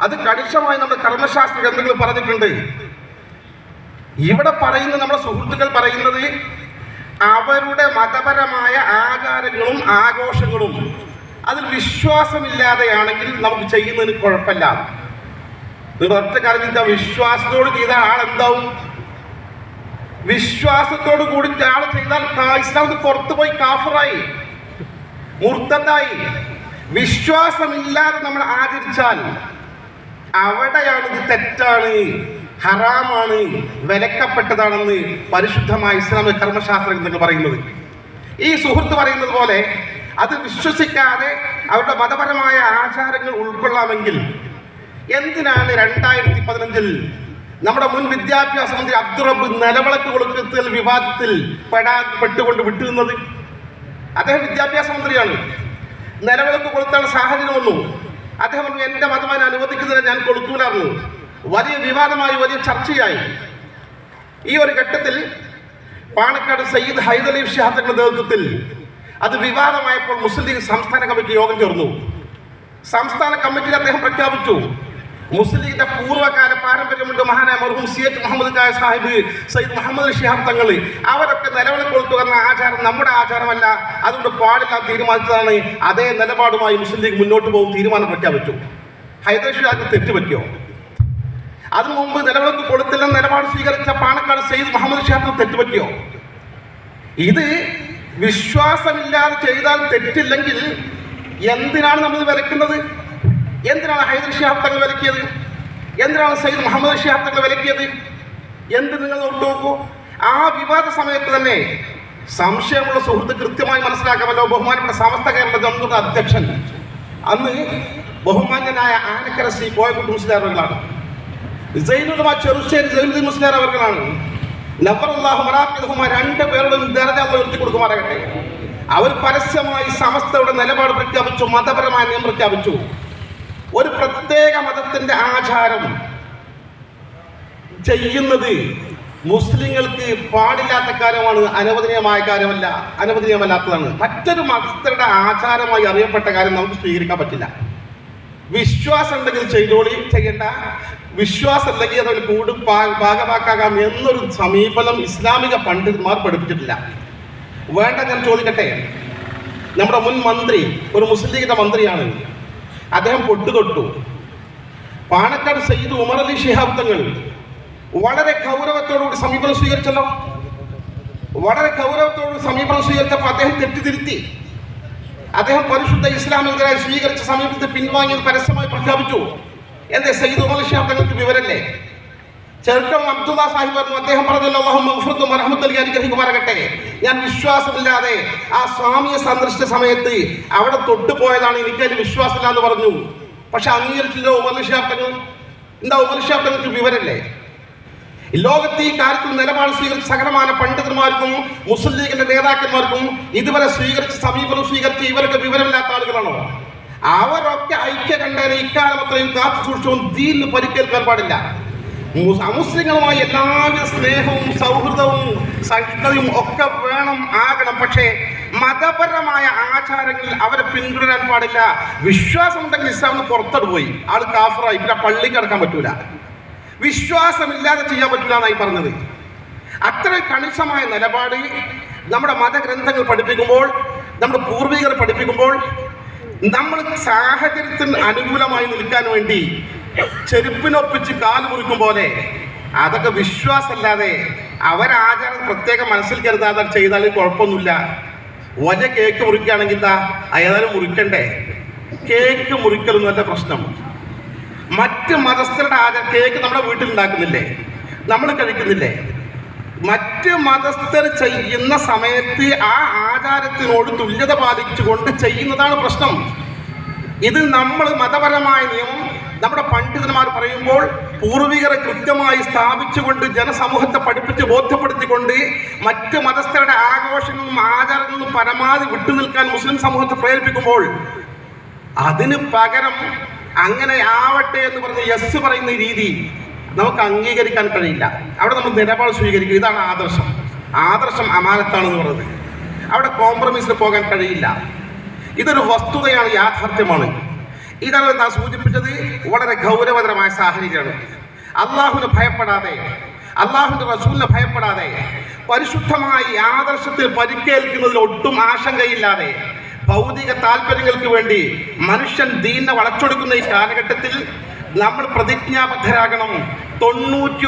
അത് കണിശമായി നമ്മുടെ കർമ്മശാസ്ത്ര ഗ്രന്ഥങ്ങൾ പറഞ്ഞിട്ടുണ്ട്. ഇവിടെ പറയുന്ന നമ്മുടെ സുഹൃത്തുക്കൾ പറയുന്നത് അവരുടെ മതപരമായ ആചാരങ്ങളും ആഘോഷങ്ങളും അതിൽ വിശ്വാസമില്ലാതെയാണെങ്കിൽ നമുക്ക് ചെയ്യുന്നതിന് കുഴപ്പമില്ല. നിങ്ങൾ ഒറ്റ കാര്യം ചിന്തിച്ചാൽ വിശ്വാസത്തോട് ചെയ്ത ആളെന്താവും വിശ്വാസത്തോട് കൂടി ആൾ ചെയ്താൽ കാ- പുറത്തു പോയി കാഫറായി മുർത്തതായി വിശ്വാസമില്ലാതെ നമ്മൾ ആചരിച്ചാൽ അവിടെയാണ് ഇത് തെറ്റാണ് ഹറാമാണ് വിലക്കപ്പെട്ടതാണെന്ന് പരിശുദ്ധമായ ഇസ്ലാമിക കർമ്മശാസ്ത്ര ഗ്രന്ഥങ്ങൾ പറയുന്നത്. ഈ സുഹൃത്ത് പറയുന്നത് പോലെ അത് വിശ്വസിക്കാതെ അവരുടെ മതപരമായ ആചാരങ്ങൾ ഉൾക്കൊള്ളാമെങ്കിൽ എന്തിനാണ് രണ്ടായിരത്തി പതിനഞ്ചിൽ നമ്മുടെ മുൻ വിദ്യാഭ്യാസ മന്ത്രി അബ്ദുറബ് നിലവിളക്ക് കൊടുക്കത്തിൽ വിവാദത്തിൽ പെടാ പെട്ടുകൊണ്ട് വിട്ടുന്നത് അദ്ദേഹം വിദ്യാഭ്യാസ മന്ത്രിയാണ്. നിലവിളക്ക് കൊടുത്താൽ സാഹചര്യം വന്നു. അദ്ദേഹം പറഞ്ഞു എന്റെ അതിന് അനുവദിക്കുന്നില്ല ഞാൻ കൊടുക്കൂലായിരുന്നു. വലിയ വിവാദമായി വലിയ ചർച്ചയായി. ഈ ഒരു ഘട്ടത്തിൽ പാണക്കാട് സയ്യിദ് ഹൈദലി ഷിഹാദങ്ങളുടെ നേതൃത്വത്തിൽ അത് വിവാദമായപ്പോൾ മുസ്ലിം ലീഗ് സംസ്ഥാന കമ്മിറ്റി യോഗം ചേർന്നു. സംസ്ഥാന കമ്മിറ്റിയിൽ അദ്ദേഹം പ്രഖ്യാപിച്ചു മുസ്ലിം ലീഗിന്റെ പൂർവകാല പാരമ്പര്യമുണ്ട് മഹാനായ മർഹൂം സി എച്ച് മുഹമ്മദ് ജായ സാഹിബ് സയ്യിദ് മുഹമ്മദ് ഷിഹാബ് തങ്ങൾ അവരൊക്കെ നിലവിളി കൊടുത്തു എന്ന ആചാരം നമ്മുടെ ആചാരമല്ല. അതുകൊണ്ട് പാടില്ല തീരുമാനിച്ചതാണ്. അതേ നിലപാടുമായി മുസ്ലിം ലീഗ് മുന്നോട്ട് പോകും തീരുമാനം പ്രഖ്യാപിച്ചു. ഷിഹാബ് തെറ്റുപറ്റിയോ? അതിനു മുമ്പ് നിലവിളക്ക് കൊടുത്തില്ലെന്ന നിലപാട് സ്വീകരിച്ച പാണക്കാട് സയ്യിദ് മുഹമ്മദ് ഷിഹാബിന് തെറ്റുപറ്റിയോ? ഇത് വിശ്വാസമില്ലാതെ ചെയ്താൽ തെറ്റില്ലെങ്കിൽ എന്തിനാണ് നമ്മൾ വിലക്കുന്നത് എന്തിനാണ് ഹൈദർ ഷിഹാബ് തങ്ങൾ വിലക്കിയത്? എന്തിനാണ് സയ്യിദ് മുഹമ്മദ് ഷിഹാബ് തങ്ങൾ വിലക്കിയത്? എന്ത് നിങ്ങൾ നോക്കൂ ആ വിവാദ സമയത്ത് തന്നെ സംശയമുള്ള സുഹൃത്ത് കൃത്യമായി മനസ്സിലാക്കാമല്ലോ. ബഹുമാനപ്പെട്ട സമസ്ത കേരള ജനങ്ങളുടെ അധ്യക്ഷൻ. അന്ന് ബഹുമാന്യനായ ആനക്കര സി കോയക്കുട്ടി മുസ്ലിയാറുകളാണ് സൈനുലമ ചെറുശ്ശേരി ജൈനുദ്ദീൻ മുസ്ലിയാർ അവർകളാണ്. നബറല്ലാഹു മറാഖിദഹുമ രണ്ട് പേരുടെ ദരജ ഉയർത്തി കൊടുക്കുമാറാകട്ടെ. അവർ പരസ്യമായി സമസ്തയുടെ നിലപാട് പ്രഖ്യാപിച്ചു മതപരമായ നിയമം പ്രഖ്യാപിച്ചു. ഒരു പ്രത്യേക മതത്തിന്റെ ആചാരം ചെയ്യുന്നത് മുസ്ലിങ്ങൾക്ക് പാടില്ലാത്ത കാര്യമാണ് അനവദനീയമായ കാര്യമല്ല അനവദനീയമല്ലാത്തതാണ്. മറ്റൊരു മതസ്ഥരുടെ ആചാരമായി അറിയപ്പെട്ട കാര്യം നമുക്ക് സ്വീകരിക്കാൻ പറ്റില്ല. വിശ്വാസം ഉണ്ടെങ്കിൽ ചെയ്തോളി ചെയ്യേണ്ട. വിശ്വാസം ഉണ്ടെങ്കിൽ അതിൽ കൂട് ഭാഗമാക്കാകാം എന്നൊരു സമീപനം ഇസ്ലാമിക പണ്ഡിതന്മാർ പഠിപ്പിച്ചിട്ടില്ല. വേണ്ട ഞാൻ ചോദിക്കട്ടെ? നമ്മുടെ മുൻ മന്ത്രി ഒരു മുസ്ലിം ലീഗിന്റെ മന്ത്രിയാണ്. അദ്ദേഹം പൊട്ടുതൊട്ടു. പാണക്കാട് സയ്യിദ് ഉമർ അലി ഷിഹാബ് തങ്ങൾ വളരെ ഗൗരവത്തോടുകൂടി സമീപനം സ്വീകരിച്ചല്ലോ. വളരെ ഗൗരവത്തോട് സമീപനം സ്വീകരിച്ചപ്പോൾ അദ്ദേഹം തെറ്റിതിരുത്തി. അദ്ദേഹം പരിശുദ്ധ ഇസ്ലാമിനെതിരായി സ്വീകരിച്ച സമീപത്തെ പിൻവാങ്ങിയത് പരസ്യമായി പ്രഖ്യാപിച്ചു. എന്തേ സയ്യിദ് ഉമർ ഷിഹാബ് തങ്ങൾക്ക് വിവരല്ലേ ചെറുക്കം അബ്ദുള്ള സാഹിബ് പറഞ്ഞു അദ്ദേഹം പറഞ്ഞല്ലോ അലി റഹ്മത്തുൽ അനുഗ്രഹിക്കുമാറാകട്ടെ ഞാൻ വിശ്വാസമില്ലാതെ ആ സ്വാമിയെ സന്ദർശിച്ച സമയത്ത് അവിടെ തൊട്ടുപോയതാണ് എനിക്ക് അതിന് വിശ്വാസമില്ല എന്ന് പറഞ്ഞു. പക്ഷെ അംഗീകരിച്ചില്ലോ തങ്ങൾ എന്താ തങ്ങൾക്ക് വിവരല്ലേ? ലോകത്ത് ഈ കാര്യത്തിൽ നിലപാട് സ്വീകരിച്ച സകലമാന പണ്ഡിതന്മാർക്കും മുസ്ലിം ലീഗിന്റെ നേതാക്കന്മാർക്കും ഇതുവരെ സ്വീകരിച്ച സമീപനം സ്വീകരിച്ച ഇവരൊക്കെ വിവരമില്ലാത്ത ആളുകളാണോ? അവരൊക്കെ ഐക്യ കണ്ടേനെ ഇക്കാലം അത്രയും കാത്തു സൂക്ഷിച്ചും തീന്ന് പരിക്കേൽക്കാൻ പാടില്ല. അമുസ്ലിങ്ങളുമായി എല്ലാവിധ സ്നേഹവും സൗഹൃദവും സഹിഷ്ണതയും ഒക്കെ വേണം ആകണം. പക്ഷേ മതപരമായ ആചാരങ്ങളിൽ അവരെ പിന്തുടരാൻ പാടില്ല. വിശ്വാസം വിശ്വാസമുണ്ടെങ്കിൽ ഇസ്ലാമിന് പുറത്തോട്ട് പോയി. ആൾ കാഫറായി. പിന്നെ പള്ളി കിടക്കാൻ പറ്റൂല. വിശ്വാസമില്ലാതെ ചെയ്യാൻ പറ്റൂല എന്നായി പറഞ്ഞത്. അത്ര കണിശമായ നിലപാട് നമ്മുടെ മതഗ്രന്ഥങ്ങൾ പഠിപ്പിക്കുമ്പോൾ നമ്മുടെ പൂർവികർ പഠിപ്പിക്കുമ്പോൾ നമ്മൾ സാഹചര്യത്തിന് അനുകൂലമായി നിൽക്കാൻ വേണ്ടി ചെരുപ്പിനൊപ്പിച്ച് കാൽ മുറിക്കും പോലെ. അതൊക്കെ വിശ്വാസമല്ലാതെ അവരാചാരം പ്രത്യേകം മനസ്സിൽ കരുതാതെ ചെയ്താൽ കുഴപ്പമൊന്നുമില്ല. വലിയ കേക്ക് മുറിക്കുകയാണെങ്കിൽ എന്താ ഏതായാലും മുറിക്കണ്ടേ? കേക്ക് മുറിക്കലൊന്നുമല്ല പ്രശ്നം. മറ്റ് മതസ്ഥരുടെ ആചാരം കേക്ക് നമ്മുടെ വീട്ടിൽ ഉണ്ടാക്കുന്നില്ലേ നമ്മൾ കഴിക്കുന്നില്ലേ? മറ്റ് മതസ്ഥർ ചെയ്യുന്ന സമയത്ത് ആ ആചാരത്തിനോട് തുല്യത പാലിച്ചുകൊണ്ട് ചെയ്യുന്നതാണ് പ്രശ്നം. ഇത് നമ്മൾ മതപരമായ നിയമം നമ്മുടെ പണ്ഡിതന്മാർ പറയുമ്പോൾ പൂർവികരെ കൃത്യമായി സ്ഥാപിച്ചുകൊണ്ട് ജനസമൂഹത്തെ പഠിപ്പിച്ച് ബോധ്യപ്പെടുത്തിക്കൊണ്ട് മറ്റ് മതസ്ഥരുടെ ആഘോഷങ്ങളും ആചാരങ്ങളും പരമാവധി വിട്ടുനിൽക്കാൻ മുസ്ലിം സമൂഹത്തെ പ്രേരിപ്പിക്കുമ്പോൾ അതിന് പകരം അങ്ങനെ ആവട്ടെ എന്ന് പറഞ്ഞ് യെസ് പറയുന്ന രീതി നമുക്ക് അംഗീകരിക്കാൻ കഴിയില്ല. അവിടെ നമ്മൾ നിലപാട് സ്വീകരിക്കും. ഇതാണ് ആദർശം. ആദർശം അമാനത്താണെന്ന് പറയുന്നത്. അവിടെ കോംപ്രമൈസിന് പോകാൻ കഴിയില്ല. ഇതൊരു വസ്തുതയാണ് യാഥാർത്ഥ്യമാണ്. ഇതാണ് നാം സൂചിപ്പിച്ചത് വളരെ ഗൗരവതരമായ സാഹചര്യമാണ്. അള്ളാഹുന് ഭയപ്പെടാതെ അള്ളാഹുവിന്റെ റസൂലിനെ ഭയപ്പെടാതെ പരിശുദ്ധമായ ആദർശത്തിൽ പരിക്കേൽക്കുന്നതിൽ ഒട്ടും ആശങ്കയില്ലാതെ ഭൗതിക താല്പര്യങ്ങൾക്ക് വേണ്ടി മനുഷ്യൻ ദീനെ വളച്ചൊടുക്കുന്ന ഈ കാലഘട്ടത്തിൽ നമ്മൾ പ്രതിജ്ഞാബദ്ധരാകണം. തൊണ്ണൂറ്റി